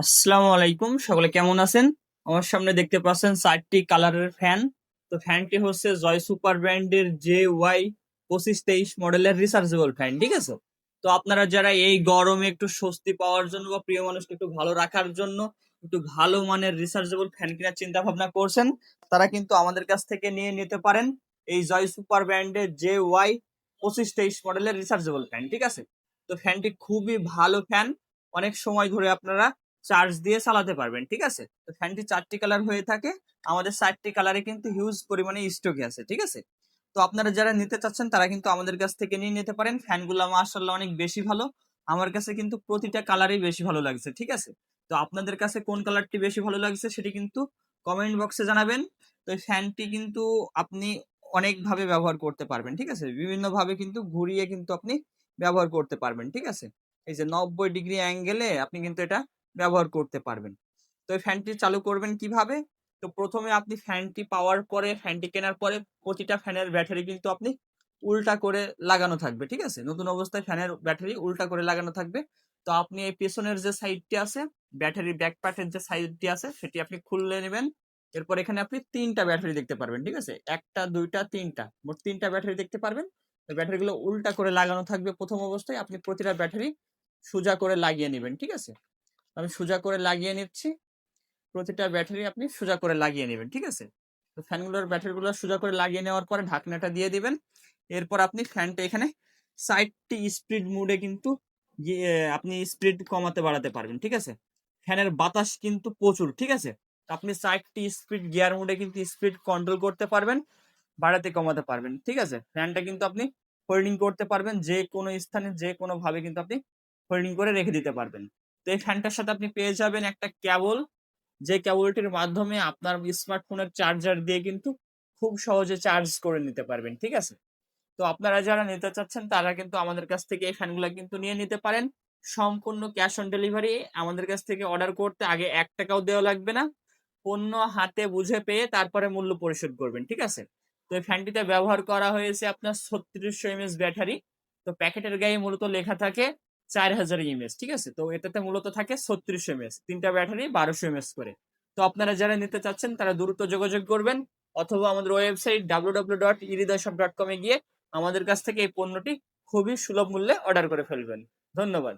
আসসালামু আলাইকুম, সকলে কেমন আছেন? আমার সামনে দেখতে পাচ্ছেন চারটি কালারের ফ্যান। তো ফ্যানটি হচ্ছে জয় সুপার ব্র্যান্ডের জে ওয়াই পঁচিশ তেইশ মডেলের রিচার্জেবল ফ্যান ঠিক আছে? তো আপনারা যারা এই গরমে একটু স্বস্তি পাওয়ার জন্য বা প্রিয় মানুষকে একটু ভালো রাখার জন্য একটু ভালো মানের রিচার্জেবল ফ্যান কেনার চিন্তা ভাবনা করছেন, তারা কিন্তু আমাদের কাছ থেকে নিয়ে নিতে পারেন এই জয় সুপার ব্র্যান্ডের জে ওয়াই পঁচিশ তেইশ মডেলের রিচার্জেবল ফ্যান ঠিক আছে? তো ফ্যানটি খুবই ভালো ফ্যান অনেক সময় ধরে আপনারা চার্জ দিয়ে চালাতে পারবেন, ঠিক আছে? তো ফ্যানটি চারটি কালার হয়ে থাকে, আমাদের চারটি কালারে কিন্তু হিউজ পরিমাণে স্টকে আছে, ঠিক আছে? তো আপনারা যারা নিতে চাচ্ছেন, তারা কিন্তু আমাদের কাছ থেকে নিয়ে নিতে পারেন ফ্যানগুলো মার্শাল্লাহ অনেক বেশি ভালো, আমার কাছে কিন্তু প্রতিটা কালারই বেশি ভালো লাগছে, ঠিক আছে? তো আপনাদের কাছে কোন কালারটি বেশি ভালো লাগছে, সেটি কিন্তু কমেন্ট বক্সে জানাবেন, তো ফ্যানটি কিন্তু আপনি অনেকভাবে ব্যবহার করতে পারবেন, ঠিক আছে? বিভিন্নভাবে কিন্তু ঘুরিয়ে কিন্তু আপনি ব্যবহার করতে পারবেন, ঠিক আছে? এই যে নব্বই ডিগ্রি অ্যাঙ্গেলে আপনি কিন্তু এটা ব্যবহার করতে পারবেন। তো এই ফ্যানটি চালু করবেন কীভাবে? তো প্রথমে আপনি ফ্যানটি পাওয়ার পরে, ফ্যানটি কেনার পরে প্রতিটা ফ্যানের ব্যাটারি কিন্তু আপনি উল্টা করে লাগানো থাকবে, ঠিক আছে? নতুন অবস্থায় ফ্যানের ব্যাটারি উল্টা করে লাগানো থাকবে। তো আপনি এই পেছনের যে সাইডটি আছে ব্যাটারি ব্যাক পার্টের যে সাইডটি আছে, সেটি আপনি খুললে নেবেন। এরপর এখানে আপনি তিনটা ব্যাটারি দেখতে পারবেন, ঠিক আছে? একটা, দুইটা, তিনটা। মোট তিনটা ব্যাটারি দেখতে পারবেন। ব্যাটারিগুলো উল্টা করে লাগানো থাকবে প্রথম অবস্থায়। আপনি প্রতিটা ব্যাটারি সোজা করে লাগিয়ে নেবেন, ঠিক আছে? আমি সোজা করে লাগিয়ে নিচ্ছি। প্রতিটা ব্যাটারি আপনি সোজা করে লাগিয়ে নেবেন, ঠিক আছে? তো ফ্যানগুলোর ব্যাটারিগুলো সোজা করে লাগিয়ে নেওয়ার পরে ঢাকনাটা দিয়ে দিবেন। এরপর আপনি ফ্যানটা এখানে সাইডটি স্পিড মুডে কিন্তু আপনি স্পিড কমাতে বাড়াতে পারবেন, ঠিক আছে? ফ্যানের বাতাস কিন্তু প্রচুর, ঠিক আছে? আপনি সাইডটি স্পিড গিয়ার মুডে কিন্তু স্পিড কন্ট্রোল করতে পারবেন, বাড়াতে কমাতে পারবেন, ঠিক আছে? ফ্যানটা কিন্তু আপনি হোল্ডিং করতে পারবেন যে কোনো স্থানে যে কোনো ভাবে কিন্তু আপনি হোল্ডিং করে রেখে দিতে পারবেন। তো এই ফ্যানটার সাথে আপনি পেয়ে যাবেন একটা কেবল। যে কেবলটির মাধ্যমে আপনার স্মার্টফোনের চার্জার দিয়ে কিন্তু খুব সহজে চার্জ করে নিতে পারবেন, ঠিক আছে? তো আপনারা যারা নিতে চাচ্ছেন, তারা কিন্তু আমাদের কাছ থেকে এই ফ্যানগুলো কিন্তু নিয়ে নিতে পারেন। সম্পূর্ণ ক্যাশ অন ডেলিভারি আমাদের কাছ থেকে অর্ডার করতে আগে এক টাকাও দেওয়া লাগবে না। পণ্য হাতে বুঝে পেয়ে তারপরে মূল্য পরিশোধ করবেন, ঠিক আছে? তো এই ফ্যানটিতে ব্যবহার করা হয়েছে আপনার ছত্রিশশো এমএস ব্যাটারি। তো প্যাকেটের গায়ে মূলত লেখা থাকে চার হাজার এমএস ঠিক আছে? তো এটাতে মূলত থাকে ছত্রিশ এমএস তিনটা ব্যাটারি বারোশো এমএস করে। তো আপনারা যারা নিতে চাচ্ছেন, তারা দ্রুত যোগাযোগ করবেন অথবা আমাদের ওয়েবসাইট ডাব্লিউ ডাব্লিউ ডট ইরিদর্শক ডট কমে গিয়ে আমাদের কাছ থেকে এই পণ্যটি খুবই সুলভ মূল্যে অর্ডার করে ফেলবেন। ধন্যবাদ।